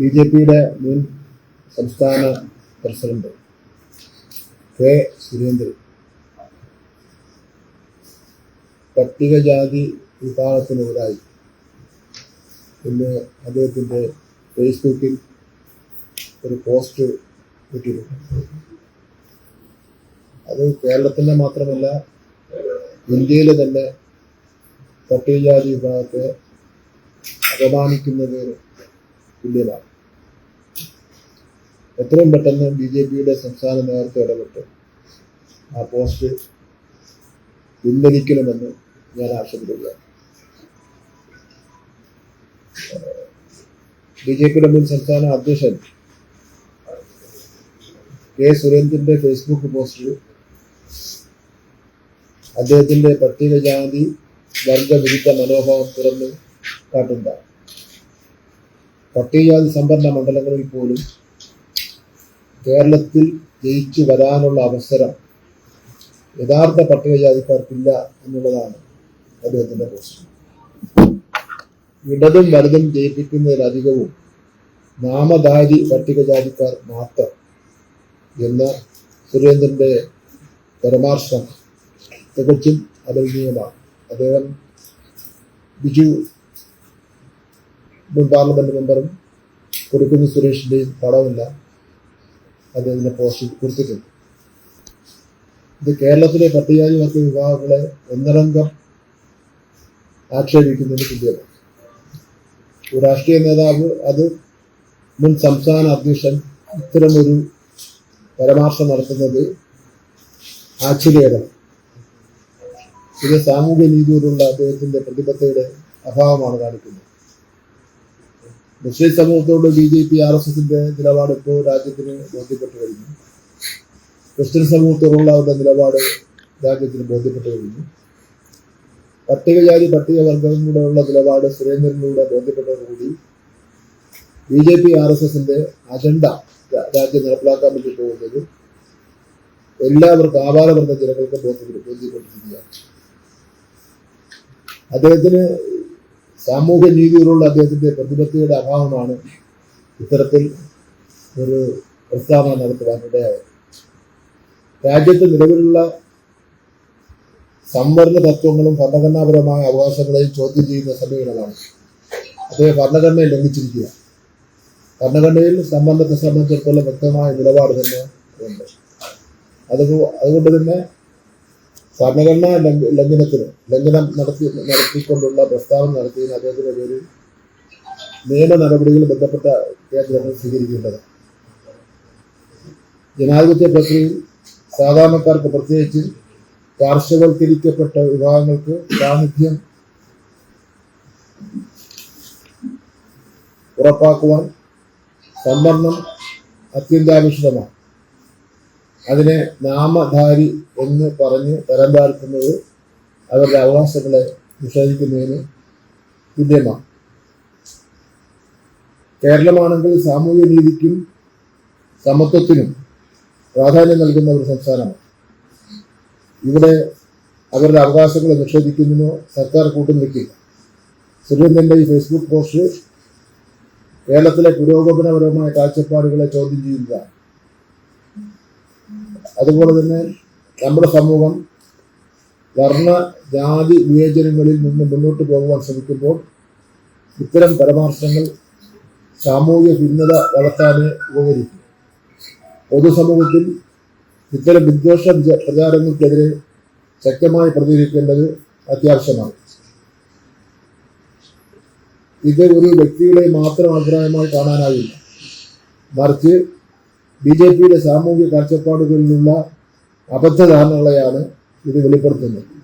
B J പിയുടെ മുൻ സംസ്ഥാന പ്രസിഡന്റ് കെ സുരേന്ദ്രൻ. പട്ടികജാതി വിഭാഗത്തിനെതിരായി ഇന്ന് അദ്ദേഹത്തിന്റെ ഫേസ്ബുക്കിൽ ഒരു പോസ്റ്റ് ഇട്ടിട്ടുണ്ട് അത് കേരളത്തിന്റെ മാത്രമല്ല ഇന്ത്യയിലെ തന്നെ പട്ടികജാതി വിഭാഗത്തെ അപമാനിക്കുന്നത് തുല്യമാണ് എത്രയും പെട്ടെന്ന് ബി ജെ പിയുടെ സംസ്ഥാന നേതൃത്വം ഇടപെട്ട്. ആ പോസ്റ്റ് പിൻവലിക്കണമെന്ന് ഞാൻ ആവശ്യപ്പെടുക ബി ജെ പിയുടെ മുൻ സംസ്ഥാന അധ്യക്ഷൻ കെ സുരേന്ദ്രന്റെ ഫേസ്ബുക്ക് പോസ്റ്റിൽ അദ്ദേഹത്തിന്റെ പട്ടികജാതി വർഗവിരുദ്ധ മനോഭാവം തുറന്ന് കാട്ടുന്ന പട്ടികജാതി സംഭരണ മണ്ഡലങ്ങളിൽ പോലും കേരളത്തിൽ ജയിച്ചു വരാനുള്ള അവസരം യഥാർത്ഥ പട്ടികജാതിക്കാർക്കില്ല എന്നുള്ളതാണ് അദ്ദേഹത്തിന്റെ പോസ്റ്റ് ഇടതും വലതും ജയിപ്പിക്കുന്നതിലധികവും നാമധാരി പട്ടികജാതിക്കാർ മാത്രം എന്ന സുരേന്ദ്രന്റെ പരമാർശം തികച്ചും അപരിചീയമാണ് അദ്ദേഹം ബിജു മുൻ പാർലമെന്റ് മെമ്പറും കൊടുക്കുന്ന സുരേഷിന്റെയും പടമില്ല അദ്ദേഹത്തിന്റെ പോസ്റ്റിൽ കൊടുത്തിട്ടുണ്ട്. ഇത് കേരളത്തിലെ പട്ടികജാതി വർഗ വിഭാഗങ്ങളെ ഒന്നടങ്കം ആക്ഷേപിക്കുന്നതിന് തുല്യമാണ്. ഒരു രാഷ്ട്രീയ നേതാവ് അത് മുൻ സംസ്ഥാന അധ്യക്ഷൻ ഇത്തരമൊരു പരാമർശം നടത്തുന്നത് ആശ്ചര്യകരം ഇത് സാമൂഹ്യ നീതിയോടുള്ള അദ്ദേഹത്തിന്റെ പ്രതിബദ്ധതയുടെ അഭാവമാണ് കാണിക്കുന്നത്. മുസ്ലിം സമൂഹത്തോട് B J P R S എസിന്റെ നിലപാട് ഇപ്പോൾ രാജ്യത്തിന് ബോധ്യപ്പെട്ടു കഴിഞ്ഞു. ക്രിസ്ത്യൻ സമൂഹത്തോടുള്ള അവരുടെ നിലപാട് രാജ്യത്തിന് ബോധ്യപ്പെട്ടു കഴിഞ്ഞു. പട്ടികജാതി പട്ടികവർഗങ്ങളുടെയുള്ള നിലപാട് സുരേന്ദ്രനിലൂടെ ബോധ്യപ്പെട്ടതോടുകൂടി B J P R S എസിന്റെ അജണ്ട രാജ്യം നടപ്പിലാക്കാൻ വേണ്ടി പോകുന്നത് എല്ലാവർക്കും ആഭാരവർഗ ജനങ്ങൾക്ക് ബോധ്യപ്പെട്ടു ബോധ്യപ്പെട്ടിരിക്കുകയാണ്. അദ്ദേഹത്തിന് സാമൂഹ്യ നീതിയോടുള്ള അദ്ദേഹത്തിന്റെ പ്രതിബദ്ധതയുടെ അഭാവമാണ് ഇത്തരത്തിൽ ഒരു പ്രസ്താവന നടത്തുവാൻ ഇടയായത്. രാജ്യത്ത് നിലവിലുള്ള സംവരണ തത്വങ്ങളും ഭരണഘടനാപരമായ അവകാശങ്ങളെയും ചോദ്യം ചെയ്യുന്ന സമീപനമാണ്. അദ്ദേഹം ഭരണഘടനയെ ലംഘിച്ചിരിക്കുക. ഭരണഘടനയിൽ സംവരണത്തെ സംബന്ധിച്ചിടത്തോളം വ്യക്തമായ നിലപാട് തന്നെ ഉണ്ട്. അതുകൊ അതുകൊണ്ട് തന്നെ ഭരണഘടനാ ലംഘ- ലംഘനത്തിന് ലംഘനം നടത്തി നടത്തിക്കൊണ്ടുള്ള പ്രസ്താവന നടത്തിയതിന് അദ്ദേഹത്തിന്റെ പേരിൽ നിയമ നടപടികൾ ബന്ധപ്പെട്ട കേന്ദ്രങ്ങൾ സ്വീകരിക്കേണ്ടത്. ജനാധിപത്യ പ്രക്രിയയിൽ സാധാരണക്കാർക്ക് പ്രത്യേകിച്ച് കാർഷികവൽക്കരിക്കപ്പെട്ട വിഭാഗങ്ങൾക്ക് സാന്നിധ്യം ഉറപ്പാക്കുവാൻ സംവരണം അത്യന്താപേക്ഷിതമാണ്. അതിനെ നാമധാരി എന്ന് പറഞ്ഞ് തരം താഴ്ത്തുന്നത് അവരുടെ അവകാശങ്ങളെ നിഷേധിക്കുന്നതിന് തുല്യമാണ് കേരളമാണെങ്കിൽ സാമൂഹ്യ നീതിക്കും സമത്വത്തിനും പ്രാധാന്യം നൽകുന്ന ഒരു സംസ്ഥാനമാണ്. ഇവിടെ അവരുടെ അവകാശങ്ങളെ നിഷേധിക്കുന്നതിനോ സർക്കാർ കൂട്ടം നിൽക്കില്ല സുരേന്ദ്രന്റെ ഈ ഫേസ്ബുക്ക് പോസ്റ്റ് കേരളത്തിലെ പുരോഗമനപരമായ കാഴ്ചപ്പാടുകളെ ചോദ്യം ചെയ്യുന്നതാണ്. അതുപോലെ തന്നെ നമ്മുടെ സമൂഹം വർണ ജാതി വിവേചനങ്ങളിൽ നിന്ന് മുന്നോട്ട് പോകുവാൻ ശ്രമിക്കുമ്പോൾ ഇത്തരം പരാമർശങ്ങൾ സാമൂഹിക ഭിന്നത വളർത്താനേ ഉപകരിക്കും. പൊതുസമൂഹത്തിൽ ഇത്തരം വിദ്വേഷ പ്രചാരങ്ങൾക്കെതിരെ ശക്തമായി പ്രതികരിക്കേണ്ടത് അത്യാവശ്യമാണ്. ഇത് ഒരു വ്യക്തിയുടെ മാത്രം അഭിപ്രായമായി കാണാനാവില്ല മറിച്ച് ബി ജെ പിയുടെ സാമൂഹ്യ കാഴ്ചപ്പാടുകളിലുള്ള അബദ്ധധാരണകളെയാണ് ഇത് വെളിപ്പെടുത്തുന്നത്.